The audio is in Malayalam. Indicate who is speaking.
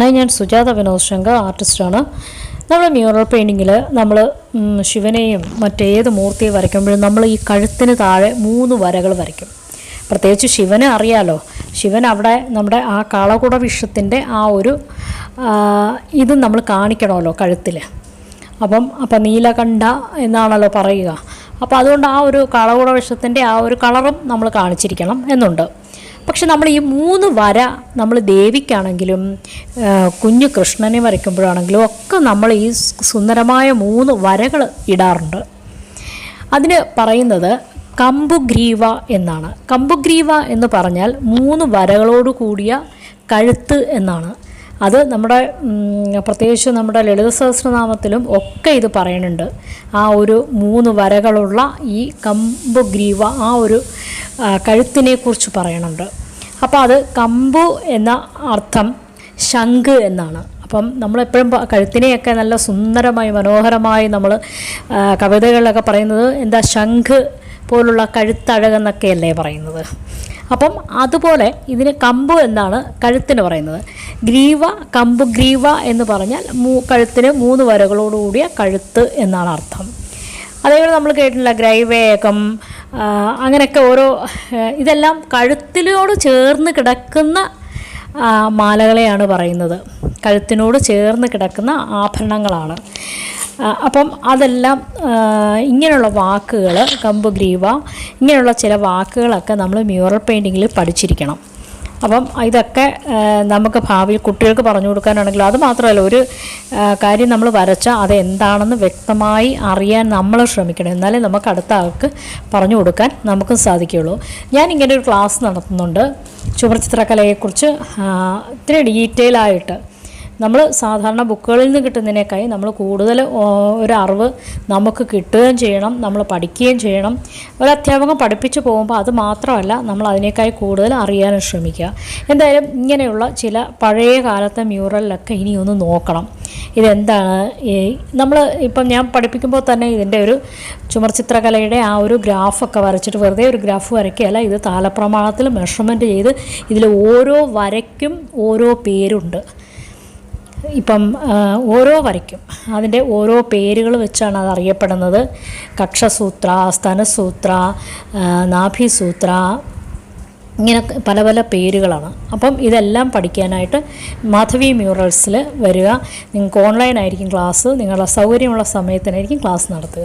Speaker 1: ഹായ് ഞാൻ സുജാത വിനോദ് ശങ്കർ ആർട്ടിസ്റ്റാണ്. നമ്മൾ മ്യൂറൽ പെയിന്റിങ്ങിൽ നമ്മൾ ശിവനെയും മറ്റേത് മൂർത്തിയെ വരയ്ക്കുമ്പോഴും നമ്മൾ ഈ കഴുത്തിന് താഴെ മൂന്ന് വരകൾ വരയ്ക്കും. പ്രത്യേകിച്ച് ശിവനെ അറിയാലോ. ശിവൻ അവിടെ നമ്മുടെ ആ കാളകുട വിഷത്തിന്റെ ആ ഒരു ഇത് നമ്മൾ കാണിക്കണമല്ലോ കഴുത്തിൽ അപ്പം അപ്പം നീലകണ്ഠ എന്നാണല്ലോ പറയുക. അപ്പോൾ അതുകൊണ്ട് ആ ഒരു കളകുട വിഷത്തിന്റെ ആ ഒരു കളറും നമ്മൾ കാണിച്ചിരിക്കണം എന്നുണ്ട്. പക്ഷെ നമ്മൾ ഈ മൂന്ന് വര നമ്മൾ ദേവിക്കാണെങ്കിലും കുഞ്ഞു കൃഷ്ണനെ വരയ്ക്കുമ്പോഴാണെങ്കിലും ഒക്കെ നമ്മൾ ഈ സുന്ദരമായ മൂന്ന് വരകൾ ഇടാറുണ്ട്. അതിന് പറയുന്നത് കമ്പുഗ്രീവ എന്നാണ്. കമ്പുഗ്രീവ എന്ന് പറഞ്ഞാൽ മൂന്ന് വരകളോട് കൂടിയ കഴുത്ത് എന്നാണ്. അത് നമ്മുടെ പ്രത്യേകിച്ച് നമ്മുടെ ലളിത സഹസ്രനാമത്തിലും ഒക്കെ ഇത് പറയുന്നുണ്ട്. ആ ഒരു മൂന്ന് വരകളുള്ള ഈ കമ്പുഗ്രീവ ആ ഒരു കഴുത്തിനെ കുറിച്ച് പറയുന്നുണ്ട് അപ്പോൾ അത് കമ്പു എന്ന അർത്ഥം ശംഖ് എന്നാണ്. അപ്പം നമ്മളെപ്പോഴും കഴുത്തിനെയൊക്കെ നല്ല സുന്ദരമായി മനോഹരമായി നമ്മൾ കവിതകളിലൊക്കെ പറയുന്നത് എന്താ ശംഖ് പോലുള്ള കഴുത്തഴകെന്നൊക്കെയല്ലേ പറയുന്നത്. അപ്പം അതുപോലെ ഇതിന് കമ്പ് എന്നാണ് കഴുത്തിന് പറയുന്നത്. ഗ്രീവ കമ്പ് ഗ്രീവ എന്ന് പറഞ്ഞാൽ മൂ കഴുത്തിന് മൂന്ന് വരകളോടുകൂടിയ കഴുത്ത് എന്നാണ് അർത്ഥം. അതേപോലെ നമ്മൾ കേട്ടിട്ടില്ല ഗ്രൈവേകം അങ്ങനെയൊക്കെ ഓരോ ഇതെല്ലാം കഴുത്തിനോട് ചേർന്ന് കിടക്കുന്ന മാലകളെയാണ് പറയുന്നത്. കഴുത്തിനോട് ചേർന്ന് കിടക്കുന്ന ആഭരണങ്ങളാണ്. അപ്പം അതെല്ലാം ഇങ്ങനെയുള്ള വാക്കുകൾ കമ്പുഗ്രീവ ഇങ്ങനെയുള്ള ചില വാക്കുകളൊക്കെ നമ്മൾ മ്യൂറൽ പെയിന്റിങ്ങിൽ പഠിച്ചിരിക്കണം. അപ്പം ഇതൊക്കെ നമുക്ക് ഭാവിയിൽ കുട്ടികൾക്ക് പറഞ്ഞു കൊടുക്കാനാണെങ്കിലും അത് മാത്രമല്ല ഒരു കാര്യം നമ്മൾ വരച്ചാൽ അത് എന്താണെന്ന് വ്യക്തമായി അറിയാൻ നമ്മൾ ശ്രമിക്കണം. എന്നാലേ നമുക്ക് അടുത്ത ആൾക്ക് പറഞ്ഞു കൊടുക്കാൻ നമുക്കും സാധിക്കുകയുള്ളൂ. ഞാൻ ഇങ്ങനെ ഒരു ക്ലാസ് നടത്തുന്നുണ്ട്. ചുമർചിത്രകലയെക്കുറിച്ച് ചിത്രകലയെക്കുറിച്ച് ഇത്ര ഡീറ്റെയിൽ ആയിട്ട്. നമ്മൾ സാധാരണ ബുക്കുകളിൽ നിന്ന് കിട്ടുന്നതിനേക്കായി നമ്മൾ കൂടുതൽ ഒരു അറിവ് നമുക്ക് കിട്ടുകയും ചെയ്യണം നമ്മൾ പഠിക്കുകയും ചെയ്യണം. ഒരു അധ്യാപകൻ പഠിപ്പിച്ചു പോകുമ്പോൾ അത് മാത്രമല്ല നമ്മൾ അതിനേക്കായി കൂടുതൽ അറിയാനും ശ്രമിക്കുക. എന്തായാലും ഇങ്ങനെയുള്ള ചില പഴയ കാലത്തെ മ്യൂറലിലൊക്കെ ഇനി ഒന്ന് നോക്കണം. ഇതെന്താണ്? നമ്മൾ ഇപ്പം ഞാൻ പഠിപ്പിക്കുമ്പോൾ തന്നെ ഇതിന്റെ ഒരു ചുമർചിത്രകലയുടെ ആ ഒരു ഗ്രാഫൊക്കെ വരച്ചിട്ട് വെറുതെ ഒരു ഗ്രാഫ് വരയ്ക്കുകയല്ല ഇത് താലപ്രമാണത്തിൽ മെഷർമെന്റ് ചെയ്ത് ഇതിൽ ഓരോ വരയ്ക്കും ഓരോ പേരുണ്ട്. ഇപ്പം ഓരോ വരയ്ക്കും. അതിന്റെ ഓരോ പേരുകൾ വെച്ചാണ് അത് അറിയപ്പെടുന്നത്. കക്ഷസൂത്ര സ്തനസൂത്ര നാഭിസൂത്ര ഇങ്ങനെ പല പല പേരുകളാണ്. അപ്പം ഇതെല്ലാം പഠിക്കാനായിട്ട് മാധവി മ്യൂറൽസിൽ വരിക. നിങ്ങൾക്ക് ഓൺലൈനായിരിക്കും ക്ലാസ്. നിങ്ങളുടെ സൗകര്യമുള്ള സമയത്തിനായിരിക്കും ക്ലാസ് നടത്തുക.